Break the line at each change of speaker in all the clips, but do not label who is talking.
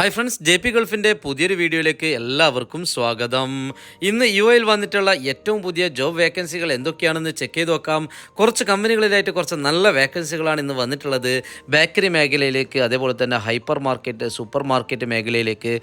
hi friends J P ഗൾഫിൻ്റെ പുതിയൊരു വീഡിയോയിലേക്ക് എല്ലാവർക്കും സ്വാഗതം ഇന്ന് യു എയിൽ വന്നിട്ടുള്ള ഏറ്റവും പുതിയ ജോബ് വേക്കൻസികൾ എന്തൊക്കെയാണെന്ന് ചെക്ക് ചെയ്ത് നോക്കാം കുറച്ച് കമ്പനികളിലായിട്ട് കുറച്ച് നല്ല വേക്കൻസികളാണ് ഇന്ന് വന്നിട്ടുള്ളത് ബേക്കറി മേഖലയിലേക്ക് അതേപോലെ തന്നെ ഹൈപ്പർ മാർക്കറ്റ് സൂപ്പർ മാർക്കറ്റ് മേഖലയിലേക്ക്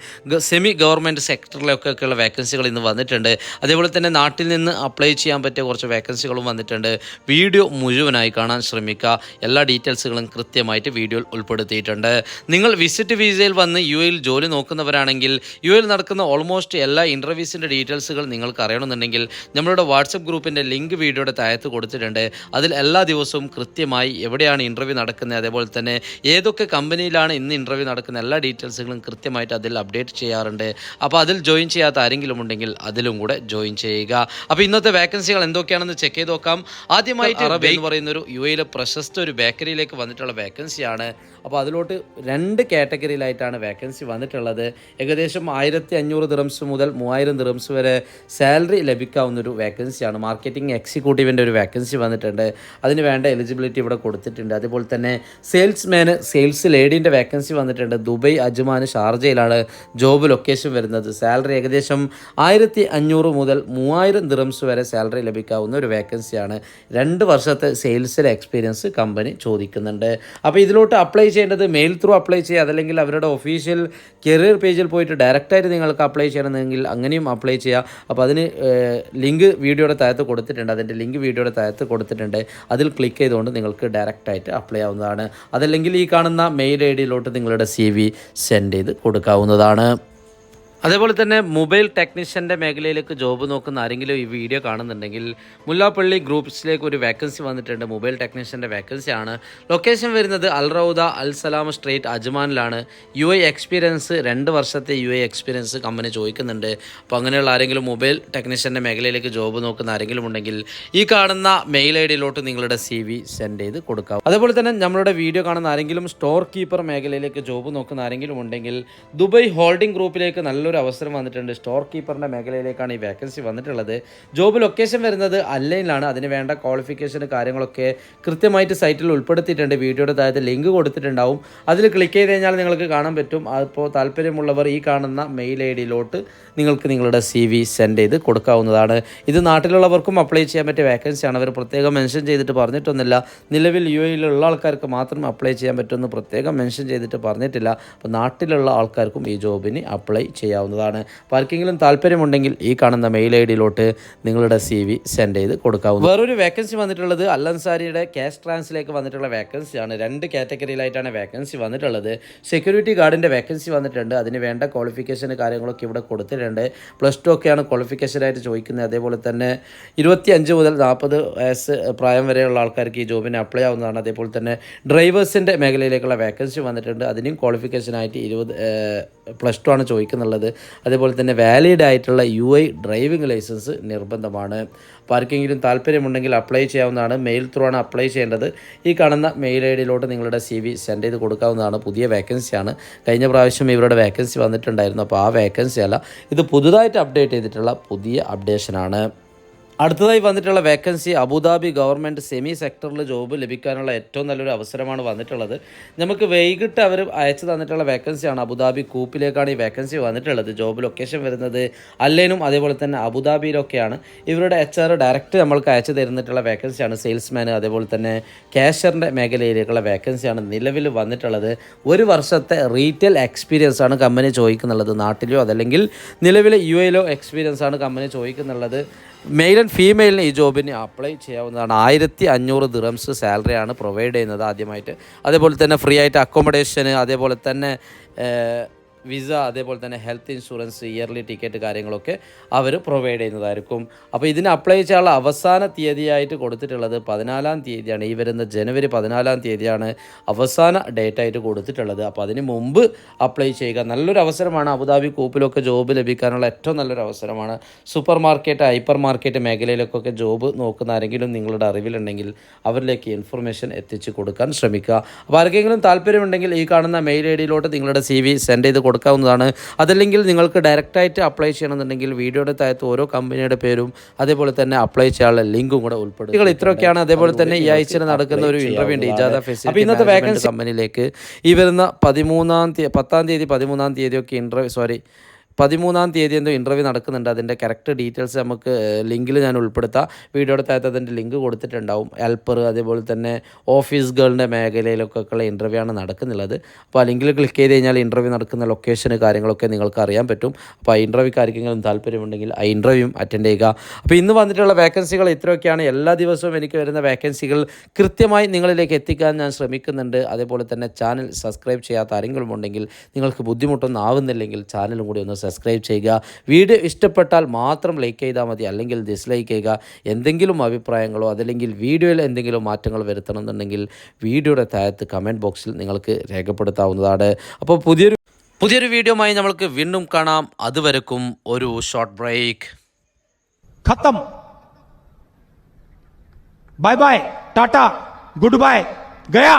സെമി ഗവൺമെൻറ് സെക്ടറിലൊക്കെ ഉള്ള വേക്കൻസികൾ ഇന്ന് വന്നിട്ടുണ്ട് അതേപോലെ തന്നെ നാട്ടിൽ നിന്ന് അപ്ലൈ ചെയ്യാൻ പറ്റിയ കുറച്ച് വേക്കൻസികളും വന്നിട്ടുണ്ട് വീഡിയോ മുഴുവനായി കാണാൻ ശ്രമിക്കുക എല്ലാ ഡീറ്റെയിൽസുകളും കൃത്യമായിട്ട് വീഡിയോയിൽ ഉൾപ്പെടുത്തിയിട്ടുണ്ട് നിങ്ങൾ വിസിറ്റ് വിസയിൽ വന്ന് യു ദുബായിൽ ജോലി നോക്കുന്നവരാണെങ്കിൽ യു നടക്കുന്ന ഓൾമോസ്റ്റ് എല്ലാ ഇൻ്റർവ്യൂസിൻ്റെ ഡീറ്റെയിൽസുകൾ നിങ്ങൾക്ക് അറിയണമെന്നുണ്ടെങ്കിൽ നമ്മളുടെ വാട്സപ്പ് ഗ്രൂപ്പിൻ്റെ ലിങ്ക് വീഡിയോയുടെ താഴത്ത് കൊടുത്തിട്ടുണ്ട് അതിൽ എല്ലാ ദിവസവും കൃത്യമായി എവിടെയാണ് ഇൻ്റർവ്യൂ നടക്കുന്നത് അതേപോലെ തന്നെ ഏതൊക്കെ കമ്പനിയിലാണ് ഇന്ന് ഇൻ്റർവ്യൂ നടക്കുന്ന എല്ലാ ഡീറ്റെയിൽസുകളും കൃത്യമായിട്ട് അതിൽ അപ്ഡേറ്റ് ചെയ്യാറുണ്ട് അപ്പോൾ അതിൽ ജോയിൻ ചെയ്യാത്ത ആരെങ്കിലും ഉണ്ടെങ്കിൽ അതിലും കൂടെ ജോയിൻ ചെയ്യുക അപ്പോൾ ഇന്നത്തെ വേക്കൻസികൾ എന്തൊക്കെയാണെന്ന് ചെക്ക് ചെയ്ത് നോക്കാം ആദ്യമായിട്ട്
അറബ് എന്ന് പറയുന്ന ഒരു യു എയിലെ പ്രശസ്ത ഒരു ബേക്കറിയിലേക്ക് വന്നിട്ടുള്ള വേക്കൻസിയാണ് അപ്പോൾ അതിലോട്ട് രണ്ട് കാറ്റഗറിയിലായിട്ടാണ് വേക്കൻസി വേക്കൻസി വന്നിട്ടുള്ളത് ഏകദേശം ആയിരത്തി അഞ്ഞൂറ് ദിറംസ് മുതൽ മൂവായിരം ദിറംസ് വരെ സാലറി ലഭിക്കാവുന്ന ഒരു വേക്കൻസിയാണ് മാർക്കറ്റിംഗ് എക്സിക്യൂട്ടീവിൻ്റെ ഒരു വേക്കൻസി വന്നിട്ടുണ്ട് അതിന് വേണ്ട എലിജിബിലിറ്റി ഇവിടെ കൊടുത്തിട്ടുണ്ട് അതുപോലെ തന്നെ മാന് സെയിൽസ് ലേഡീൻ്റെ വേക്കൻസി വന്നിട്ടുണ്ട് ദുബൈ അജ്മാൻ ഷാർജയിലാണ് ജോബ് ലൊക്കേഷൻ വരുന്നത് സാലറി ഏകദേശം ആയിരത്തി അഞ്ഞൂറ് മുതൽ മൂവായിരം ദിറംസ് വരെ സാലറി ലഭിക്കാവുന്ന ഒരു വേക്കൻസിയാണ് രണ്ട് വർഷത്തെ സെയിൽസിലെ എക്സ്പീരിയൻസ് കമ്പനി ചോദിക്കുന്നുണ്ട് അപ്പോൾ ഇതിലോട്ട് അപ്ലൈ ചെയ്യേണ്ടത് മെയിൽ ത്രൂ അപ്ലൈ ചെയ്യുക അതല്ലെങ്കിൽ അവരുടെ ഒഫീഷ്യൽ കരിയർ പേജിൽ പോയിട്ട് ഡയറക്റ്റായിട്ട് നിങ്ങൾക്ക് അപ്ലൈ ചെയ്യണമെന്നെങ്കിൽ അങ്ങനെയും അപ്ലൈ ചെയ്യാം അപ്പോൾ അതിന് ലിങ്ക് വീഡിയോയുടെ താഴത്ത് കൊടുത്തിട്ടുണ്ട് അതിൻ്റെ ലിങ്ക് വീഡിയോയുടെ താഴത്ത് കൊടുത്തിട്ടുണ്ട് അതിൽ ക്ലിക്ക് ചെയ്തുകൊണ്ട് നിങ്ങൾക്ക് ഡയറക്റ്റായിട്ട് അപ്ലൈ ആവുന്നതാണ് അതല്ലെങ്കിൽ ഈ കാണുന്ന മെയിൽ ഐ ഡിയിലോട്ട് നിങ്ങളുടെ സി വി സെൻഡ് ചെയ്ത് കൊടുക്കാവുന്നതാണ്
അതേപോലെ തന്നെ മൊബൈൽ ടെക്നീഷ്യൻ്റെ മേഖലയിലേക്ക് ജോബ് നോക്കുന്ന ആരെങ്കിലും ഈ വീഡിയോ കാണുന്നുണ്ടെങ്കിൽ മുല്ലാപ്പള്ളി ഗ്രൂപ്പ്സിലേക്ക് ഒരു വേക്കൻസി വന്നിട്ടുണ്ട് മൊബൈൽ ടെക്നീഷ്യൻ്റെ വേക്കൻസി ആണ് ലൊക്കേഷൻ വരുന്നത് അൽറൌദ അൽ സലാം സ്ട്രീറ്റ് അജ്മാനിലാണ് യു ഐ എക്സ്പീരിയൻസ് രണ്ട് വർഷത്തെ യു ഐ എക്സ്പീരിയൻസ് കമ്പനി ചോദിക്കുന്നുണ്ട് അപ്പോൾ അങ്ങനെയുള്ള ആരെങ്കിലും മൊബൈൽ ടെക്നീഷ്യൻ്റെ മേഖലയിലേക്ക് ജോബ് നോക്കുന്ന ആരെങ്കിലും ഉണ്ടെങ്കിൽ ഈ കാണുന്ന മെയിൽ ഐ ഡിയിലോട്ട് നിങ്ങളുടെ സി വി സെൻഡ് ചെയ്ത് കൊടുക്കാം അതേപോലെ തന്നെ നമ്മളുടെ വീഡിയോ കാണുന്ന ആരെങ്കിലും സ്റ്റോർ കീപ്പർ മേഖലയിലേക്ക് ജോബ് നോക്കുന്ന ആരെങ്കിലും ഉണ്ടെങ്കിൽ ദുബൈ ഹോൾഡിംഗ് ഗ്രൂപ്പിലേക്ക് നല്ല നല്ലൊരു അവസരം വന്നിട്ടുണ്ട് സ്റ്റോർ കീപ്പറിൻ്റെ മേഖലയിലേക്കാണ് ഈ വേക്കൻസി വന്നിട്ടുള്ളത് ജോബ് ലൊക്കേഷൻ വരുന്നത് അല്ലെങ്കിലാണ് അതിന് വേണ്ട ക്വാളിഫിക്കേഷൻ കാര്യങ്ങളൊക്കെ കൃത്യമായിട്ട് സൈറ്റിൽ ഉൾപ്പെടുത്തിയിട്ടുണ്ട് വീഡിയോയുടെ താഴത്ത് ലിങ്ക് കൊടുത്തിട്ടുണ്ടാവും അതിൽ ക്ലിക്ക് ചെയ്ത് കഴിഞ്ഞാൽ നിങ്ങൾക്ക് കാണാൻ പറ്റും അപ്പോൾ താല്പര്യമുള്ളവർ ഈ കാണുന്ന മെയിൽ ഐ ഡിയിലോട്ട് നിങ്ങൾക്ക് നിങ്ങളുടെ സി വി സെൻഡ് ചെയ്ത് കൊടുക്കാവുന്നതാണ് ഇത് നാട്ടിലുള്ളവർക്കും അപ്ലൈ ചെയ്യാൻ പറ്റിയ വേക്കൻസിയാണ് അവർ പ്രത്യേകം മെൻഷൻ ചെയ്തിട്ട് പറഞ്ഞിട്ടൊന്നുമില്ല നിലവിൽ യു എയിലുള്ള ആൾക്കാർക്ക് മാത്രം അപ്ലൈ ചെയ്യാൻ പറ്റുമെന്ന് പ്രത്യേകം മെൻഷൻ ചെയ്തിട്ട് പറഞ്ഞിട്ടില്ല അപ്പോൾ നാട്ടിലുള്ള ആൾക്കാർക്കും ഈ ജോബിന് അപ്ലൈ ചെയ്യാം ചെയ്യാവുന്നതാണ് അപ്പോൾ ആർക്കെങ്കിലും താല്പര്യമുണ്ടെങ്കിൽ ഈ കാണുന്ന മെയിൽ ഐ ഡിയിലോട്ട് നിങ്ങളുടെ സി വി സെൻഡ് ചെയ്ത് കൊടുക്കാവുന്നു
വേറൊരു വേക്കൻസി വന്നിട്ടുള്ളത് അല്ലൻസാരിയുടെ ക്യാഷ് ട്രാൻസിലേക്ക് വന്നിട്ടുള്ള വേക്കൻസിയാണ് രണ്ട് കാറ്റഗറിയിലായിട്ടാണ് വേക്കൻസി വന്നിട്ടുള്ളത് സെക്യൂരിറ്റി ഗാർഡിൻ്റെ വേക്കൻസി വന്നിട്ടുണ്ട് അതിന് വേണ്ട ക്വാളിഫിക്കേഷൻ കാര്യങ്ങളൊക്കെ ഇവിടെ കൊടുത്തിട്ടുണ്ട് പ്ലസ് ടു ഒക്കെയാണ് ക്വാളിഫിക്കേഷനായിട്ട് ചോദിക്കുന്നത് അതേപോലെ തന്നെ അഞ്ച് മുതൽ നാൽപ്പത് വയസ്സ് പ്രായം വരെയുള്ള ആൾക്കാർക്ക് ഈ ജോബിന് അപ്ലൈ ആവുന്നതാണ് അതേപോലെ തന്നെ ഡ്രൈവേഴ്സിൻ്റെ മേഖലയിലേക്കുള്ള വേക്കൻസി വന്നിട്ടുണ്ട് അതിനും ക്വാളിഫിക്കേഷനായിട്ട് ഇരുപത് പ്ലസ് ടു ആണ് ചോദിക്കുന്നുള്ളത് അതേപോലെ തന്നെ വാലിഡ് ആയിട്ടുള്ള യു ഐ ഡ്രൈവിംഗ് ലൈസൻസ് നിർബന്ധമാണ് പാർക്കിങ്ങിലും താല്പര്യമുണ്ടെങ്കിൽ അപ്ലൈ ചെയ്യാവുന്നതാണ് മെയിൽ ത്രൂ ആണ് അപ്ലൈ ചെയ്യേണ്ടത് ഈ കാണുന്ന മെയിൽ ഐ ഡിയിലോട്ട് നിങ്ങളുടെ സി വി സെൻഡ് ചെയ്ത് കൊടുക്കാവുന്നതാണ് പുതിയ വേക്കൻസിയാണ് കഴിഞ്ഞ പ്രാവശ്യം ഇവരുടെ വേക്കൻസി വന്നിട്ടുണ്ടായിരുന്നു അപ്പോൾ ആ വേക്കൻസി അല്ല ഇത് പുതുതായിട്ട് അപ്ഡേറ്റ് ചെയ്തിട്ടുള്ള പുതിയ അപ്ഡേഷനാണ്
അടുത്തതായി വന്നിട്ടുള്ള വേക്കൻസി അബുദാബി ഗവൺമെൻറ് സെമി സെക്ടറിൽ ജോബ് ലഭിക്കാനുള്ള ഏറ്റവും നല്ലൊരു അവസരമാണ് വന്നിട്ടുള്ളത് നമുക്ക് വൈകിട്ട് അവർ അയച്ചു തന്നിട്ടുള്ള വേക്കൻസിയാണ് അബുദാബി കൂപ്പിലേക്കാണ് ഈ വേക്കൻസി വന്നിട്ടുള്ളത് ജോബ് ലൊക്കേഷൻ വരുന്നത് അല്ലേനും അതേപോലെ തന്നെ അബുദാബിയിലൊക്കെയാണ് ഇവരുടെ എച്ച് ആർ ഡയറക്റ്റ് നമ്മൾക്ക് അയച്ചു തരുന്നിട്ടുള്ള വേക്കൻസിയാണ് സെയിൽസ്മാൻ അതേപോലെ തന്നെ ക്യാഷറിൻ്റെ മേഖലയിലേക്കുള്ള വേക്കൻസിയാണ് നിലവിൽ വന്നിട്ടുള്ളത് ഒരു വർഷത്തെ റീറ്റെയിൽ എക്സ്പീരിയൻസ് ആണ് കമ്പനി ചോദിക്കുന്നുള്ളത് നാട്ടിലോ അതല്ലെങ്കിൽ നിലവിലെ യു എയിലോ എക്സ്പീരിയൻസ് ആണ് കമ്പനി ചോദിക്കുന്നുള്ളത് മെയിൽ ആൻഡ് ഫീമെയിലിന് ഈ ജോബിന് അപ്ലൈ ചെയ്യാവുന്നതാണ് ആയിരത്തി അഞ്ഞൂറ് ദിറംസ് സാലറിയാണ് പ്രൊവൈഡ് ചെയ്യുന്നത് ആദ്യമായിട്ട് അതേപോലെ തന്നെ ഫ്രീ ആയിട്ട് അക്കോമഡേഷന് അതേപോലെ തന്നെ വിസ അതേപോലെ തന്നെ ഹെൽത്ത് ഇൻഷുറൻസ് ഇയർലി ടിക്കറ്റ് കാര്യങ്ങളൊക്കെ അവർ പ്രൊവൈഡ് ചെയ്യുന്നതായിരിക്കും അപ്പോൾ ഇതിന് അപ്ലൈ ചെയ്യാനുള്ള അവസാന തീയതിയായിട്ട് കൊടുത്തിട്ടുള്ളത് പതിനാലാം തീയതിയാണ് ഈ വരുന്ന ജനുവരി പതിനാലാം തീയതിയാണ് അവസാന ഡേറ്റായിട്ട് കൊടുത്തിട്ടുള്ളത് അപ്പോൾ അതിന് മുമ്പ് അപ്ലൈ ചെയ്യുക നല്ലൊരു അവസരമാണ് അബുദാബി കൂപ്പിലൊക്കെ ജോബ് ലഭിക്കാനുള്ള ഏറ്റവും നല്ലൊരു അവസരമാണ് സൂപ്പർ മാർക്കറ്റ് ഹൈപ്പർ മാർക്കറ്റ് മേഖലയിലൊക്കെ ജോബ് നോക്കുന്ന ആരെങ്കിലും നിങ്ങളുടെ അറിവിലുണ്ടെങ്കിൽ അവരിലേക്ക് ഇൻഫർമേഷൻ എത്തിച്ചു കൊടുക്കാൻ ശ്രമിക്കുക അപ്പോൾ ആർക്കെങ്കിലും താല്പര്യമുണ്ടെങ്കിൽ ഈ കാണുന്ന മെയിൽ ഐ ഡിയിലോട്ട് നിങ്ങളുടെ സി വി സെൻഡ് ചെയ്ത് കൊടുക്കാവുന്നതാണ് അതല്ലെങ്കിൽ നിങ്ങൾക്ക് ഡയറക്റ്റായിട്ട് അപ്ലൈ ചെയ്യണമെന്നുണ്ടെങ്കിൽ വീഡിയോയുടെ താഴത്ത് ഓരോ കമ്പനിയുടെ പേരും അതേപോലെ തന്നെ അപ്ലൈ ചെയ്യാനുള്ള ലിങ്കും കൂടെ ഉൾപ്പെടും
നിങ്ങൾ ഇത്രയൊക്കെയാണ് അതേപോലെ തന്നെ ഈ ആഴ്ച നടക്കുന്ന ഒരു ഇൻ്റർവ്യൂ ഉണ്ട് ഇജാദ ഫെസിലിറ്റി അപ്പോൾ ഇന്നത്തെ വേക്കൻസി കമ്പനിയിലേക്ക് ഈ വരുന്ന പതിമൂന്നാം തീയതി പത്താം തീയതി പതിമൂന്നാം തീയതിയൊക്കെ ഇൻ്റർവ്യൂ സോറി പതിമൂന്നാം തീയതി എന്തോ ഇൻ്റർവ്യൂ നടക്കുന്നുണ്ട് അതിൻ്റെ കറക്റ്റ് ഡീറ്റെയിൽസ് നമുക്ക് ലിങ്കിൽ ഞാൻ ഉൾപ്പെടുത്താം വീഡിയോയുടെ താഴത്ത് അതിൻ്റെ ലിങ്ക് കൊടുത്തിട്ടുണ്ടാവും ഹെൽപ്പർ അതേപോലെ തന്നെ ഓഫീസ് ഗേളിൻ്റെ ഉള്ള ഇൻ്റർവ്യൂ ആണ് നടക്കുന്നുള്ളത് അപ്പോൾ ആ ലിങ്കിൽ ക്ലിക്ക് ചെയ്ത് കഴിഞ്ഞാൽ ഇൻ്റർവ്യൂ നടക്കുന്ന ലൊക്കേഷന് കാര്യങ്ങളൊക്കെ നിങ്ങൾക്ക് അറിയാൻ പറ്റും അപ്പോൾ ആ ഇൻ്റർവ്യൂക്ക് ആർക്കെങ്കിലും താല്പര്യമുണ്ടെങ്കിൽ ആ ഇൻ്റർവ്യൂ അറ്റൻഡ് ചെയ്യുക അപ്പോൾ ഇന്ന് വന്നിട്ടുള്ള വേക്കൻസികൾ ഇത്രയൊക്കെയാണ് എല്ലാ ദിവസവും എനിക്ക് വരുന്ന വേക്കൻസികൾ കൃത്യമായി നിങ്ങളിലേക്ക് എത്തിക്കാൻ ഞാൻ ശ്രമിക്കുന്നുണ്ട് അതേപോലെ തന്നെ ചാനൽ സബ്സ്ക്രൈബ് ചെയ്യാത്ത ആരെങ്കിലും ഉണ്ടെങ്കിൽ നിങ്ങൾക്ക് ബുദ്ധിമുട്ടൊന്നും ആവുന്നില്ലെങ്കിൽ ചാനലും കൂടി ഒന്ന് സബ്സ്ക്രൈബ് ചെയ്യുക വീഡിയോ ഇഷ്ടപ്പെട്ടാൽ മാത്രം ലൈക്ക് ചെയ്താൽ മതി അല്ലെങ്കിൽ ഡിസ്ലൈക്ക് ചെയ്യുക എന്തെങ്കിലും അഭിപ്രായങ്ങളോ അതല്ലെങ്കിൽ വീഡിയോയിൽ എന്തെങ്കിലും മാറ്റങ്ങൾ വരുത്തണമെന്നുണ്ടെങ്കിൽ വീഡിയോയുടെ താഴത്ത് കമൻറ്റ് ബോക്സിൽ നിങ്ങൾക്ക് രേഖപ്പെടുത്താവുന്നതാണ് അപ്പോൾ പുതിയൊരു പുതിയൊരു വീഡിയോമായി നമ്മൾക്ക് വീണ്ടും കാണാം അതുവരക്കും ഒരു ഷോർട്ട് ബ്രേക്ക്
ഖത്തം ബൈ ബൈ ടാറ്റ ഗുഡ് ബൈ ഗയാ